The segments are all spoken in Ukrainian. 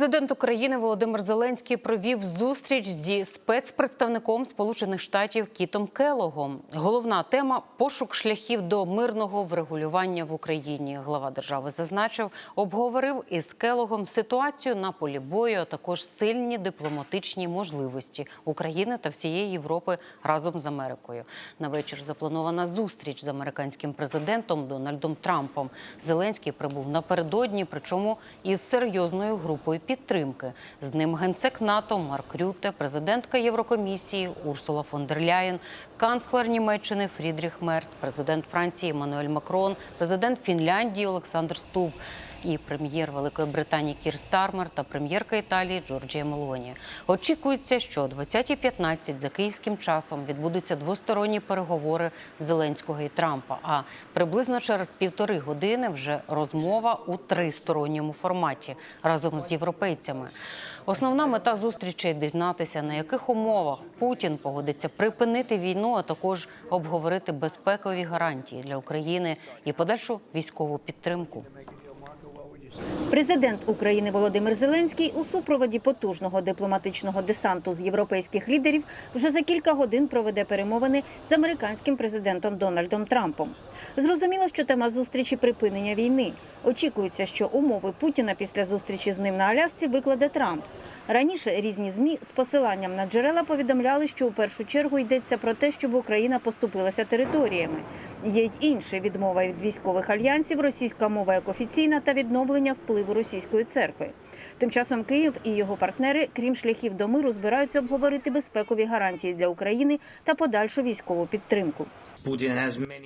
Президент України Володимир Зеленський провів зустріч зі спецпредставником Сполучених Штатів Кітом Келогом. Головна тема пошук шляхів до мирного врегулювання в Україні. Глава держави зазначив, обговорив із Келогом ситуацію на полі бою, а також сильні дипломатичні можливості України та всієї Європи разом з Америкою. На вечір запланована зустріч з американським президентом Дональдом Трампом. Зеленський прибув напередодні, причому із серйозною групою підтримки. З ним генсек НАТО Марк Рюте, президентка Єврокомісії Урсула фон дер Ляєн, канцлер Німеччини Фрідріх Мерц, президент Франції Еммануель Макрон, президент Фінляндії Олександр Ступ і прем'єр Великої Британії Кір Стармер та прем'єрка Італії Джорджія Мелоні. Очікується, що о 20.15 за київським часом відбудуться двосторонні переговори Зеленського і Трампа. А приблизно через півтори години вже розмова у тристоронньому форматі разом з європейцями. Основна мета зустрічі дізнатися, на яких умовах Путін погодиться припинити війну, а також обговорити безпекові гарантії для України і подальшу військову підтримку. Президент України Володимир Зеленський у супроводі потужного дипломатичного десанту з європейських лідерів вже за кілька годин проведе перемовини з американським президентом Дональдом Трампом. Зрозуміло, що тема зустрічі припинення війни. Очікується, що умови Путіна після зустрічі з ним на Алясці викладе Трамп. Раніше різні змі з посиланням на джерела повідомляли, що у першу чергу йдеться про те, щоб Україна поступилася територіями. Є й інше відмова від військових альянсів, російська мова як офіційна та відновлення впливу російської церкви. Тим часом Київ і його партнери, крім шляхів до миру, збираються обговорити безпекові гарантії для України та подальшу військову підтримку.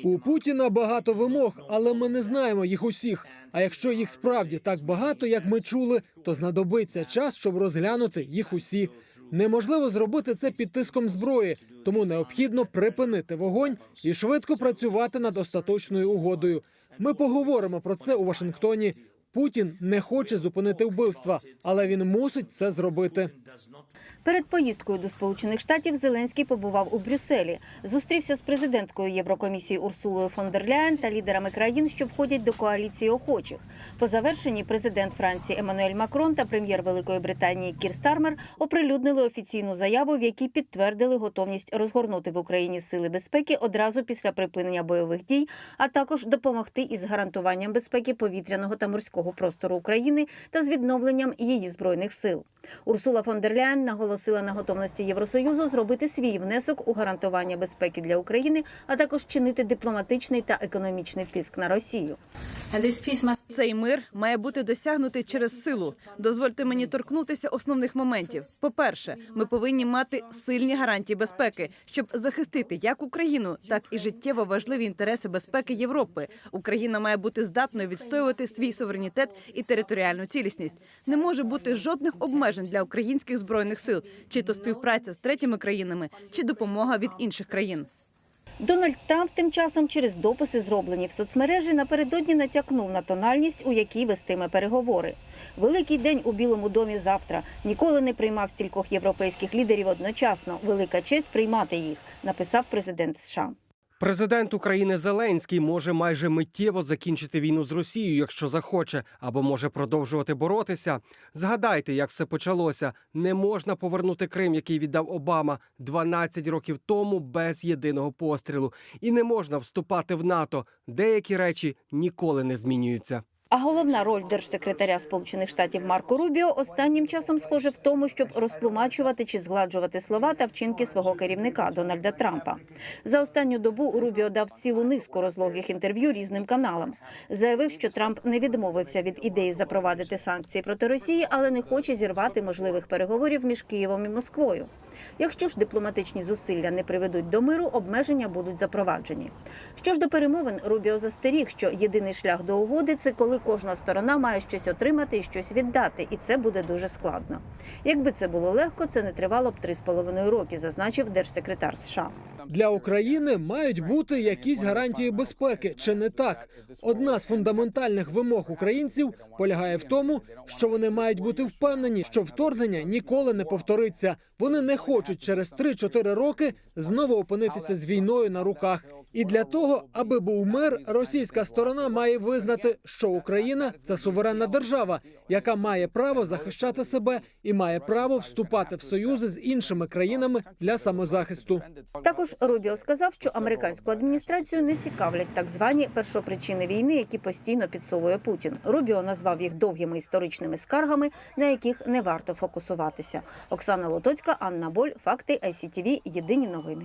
У Путіна багато вимог, але ми не знаємо їх усіх. А якщо їх справді так багато, як ми чули, то знадобиться час, щоб розглянути їх усі. Неможливо зробити це під тиском зброї, тому необхідно припинити вогонь і швидко працювати над остаточною угодою. Ми поговоримо про це у Вашингтоні. Путін не хоче зупинити вбивства, але він мусить це зробити. Перед поїздкою до Сполучених Штатів Зеленський побував у Брюсселі. Зустрівся з президенткою Єврокомісії Урсулою фон дер Ляєн та лідерами країн, що входять до коаліції охочих. По завершенні президент Франції Еммануель Макрон та прем'єр Великої Британії Кір Стармер оприлюднили офіційну заяву, в якій підтвердили готовність розгорнути в Україні сили безпеки одразу після припинення бойових дій, а також допомогти із гарантуванням безпеки повітряного та морського простору України та з відновленням її збройних сил. Урсула фон дер Ляєн наголосила на готовності Євросоюзу зробити свій внесок у гарантування безпеки для України, а також чинити дипломатичний та економічний тиск на Росію. Цей мир має бути досягнутий через силу. Дозвольте мені торкнутися основних моментів. По-перше, ми повинні мати сильні гарантії безпеки, щоб захистити як Україну, так і життєво важливі інтереси безпеки Європи. Україна має бути здатною відстоювати свій суверенітет і територіальну цілісність. Не може бути жодних обмежень для українських збройних сил, чи то співпраця з третіми країнами, чи допомога від інших країн. Дональд Трамп тим часом через дописи, зроблені в соцмережі, напередодні натякнув на тональність, у якій вестиме переговори. Великий день у Білому домі завтра. Ніколи не приймав стількох європейських лідерів одночасно. Велика честь приймати їх, написав президент США. Президент України Зеленський може майже миттєво закінчити війну з Росією, якщо захоче, або може продовжувати боротися. Згадайте, як все почалося. Не можна повернути Крим, який віддав Обама 12 років тому без єдиного пострілу, і не можна вступати в НАТО. Деякі речі ніколи не змінюються. А головна роль держсекретаря Сполучених Штатів Марко Рубіо останнім часом схоже в тому, щоб розтлумачувати чи згладжувати слова та вчинки свого керівника Дональда Трампа. За останню добу Рубіо дав цілу низку розлогих інтерв'ю різним каналам. Заявив, що Трамп не відмовився від ідеї запровадити санкції проти Росії, але не хоче зірвати можливих переговорів між Києвом і Москвою. Якщо ж дипломатичні зусилля не приведуть до миру, обмеження будуть запроваджені. Що ж до перемовин, Рубіо застеріг, що єдиний шлях до угоди це коли кожна сторона має щось отримати і щось віддати, і це буде дуже складно. Якби це було легко, це не тривало б три з половиною роки, зазначив держсекретар США. Для України мають бути якісь гарантії безпеки, чи не так? Одна з фундаментальних вимог українців полягає в тому, що вони мають бути впевнені, що вторгнення ніколи не повториться. Вони не хочуть через 3-4 роки знову опинитися з війною на руках. І для того, аби був мир, російська сторона має визнати, що Україна це суверенна держава, яка має право захищати себе і має право вступати в союзи з іншими країнами для самозахисту. Також Рубіо сказав, що американську адміністрацію не цікавлять так звані першопричини війни, які постійно підсовує Путін. Рубіо назвав їх довгими історичними скаргами, на яких не варто фокусуватися. Оксана Лотоцька, Анна Боль, факти ICTV, Єдині новини.